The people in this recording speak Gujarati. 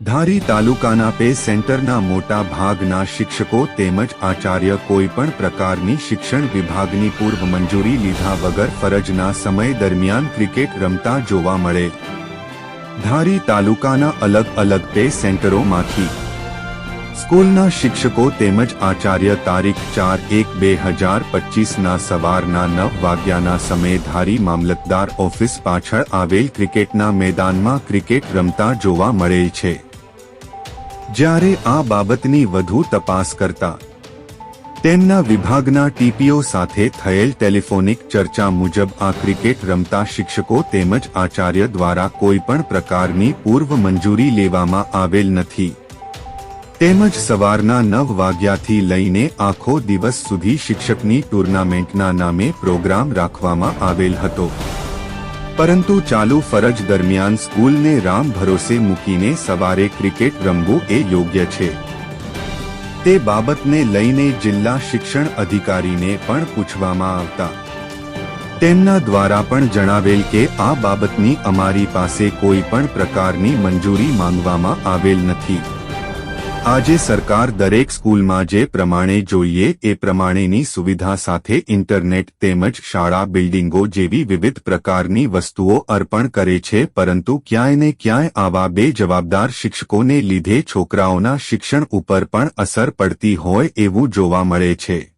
ધારી તાલુકાના પે સેન્ટરના મોટા ભાગના શિક્ષકો તેમજ આચાર્ય કોઈ પણ પ્રકારની શિક્ષણ વિભાગની પૂર્વ મંજૂરી લીધા વગર ફરજના સમય દરમિયાન ક્રિકેટ રમતા જોવા મળે. ધારી તાલુકાના અલગ અલગ પે સેન્ટરોમાંથી સ્કૂલના શિક્ષકો તેમજ આચાર્ય તારીખ ચાર એક બે હજાર પચીસના સવારના નવ વાગ્યાના સમયે ધારી મામલતદાર ઓફિસ પાછળ આવેલ ક્રિકેટના મેદાનમાં ક્રિકેટ રમતા જોવા મળેલ છે. જ્યારે આ બાબતની વધુ તપાસ કરતા, તેમના વિભાગના ટીપીઓ સાથે થયેલ ટેલિફોનિક ચર્ચા મુજબ આ ક્રિકેટ રમતા શિક્ષકો તેમજ આચાર્ય દ્વારા કોઈ પણ પ્રકારની પૂર્વ મંજૂરી લેવામાં આવેલ નથી. તેમજ સવારના નવ વાગ્યાથી લઈને આખો દિવસ સુધી શિક્ષકની ટુર્નામેન્ટના નામે પ્રોગ્રામ રાખવામાં આવેલ હતો. પરંતુ ચાલુ ફરજ દરમિયાન સ્કૂલને રામ ભરોસે મૂકીને સવારે ક્રિકેટ રમવું એ યોગ્ય છે. તે બાબતને લઈને જિલ્લા શિક્ષણ અધિકારીને પણ પૂછવામાં આવતા. તેમના દ્વારા પણ જણાવેલ કે આ બાબતની અમારી પાસે કોઈ પણ પ્રકારની મંજૂરી માંગવામાં આવેલ નથી. આજે સરકાર દરેક સ્કૂલમાં જે પ્રમાણે જોઈએ એ પ્રમાણેની સુવિધા સાથે ઇન્ટરનેટ તેમજ શાળા બિલ્ડિંગો જેવી વિવિધ પ્રકારની વસ્તુઓ અર્પણ કરે છે, પરંતુ ક્યાંય ને ક્યાંય આવા બે જવાબદાર શિક્ષકોને લીધે છોકરાઓના શિક્ષણ ઉપર પણ અસર પડતી હોય એવું જોવા મળે છે.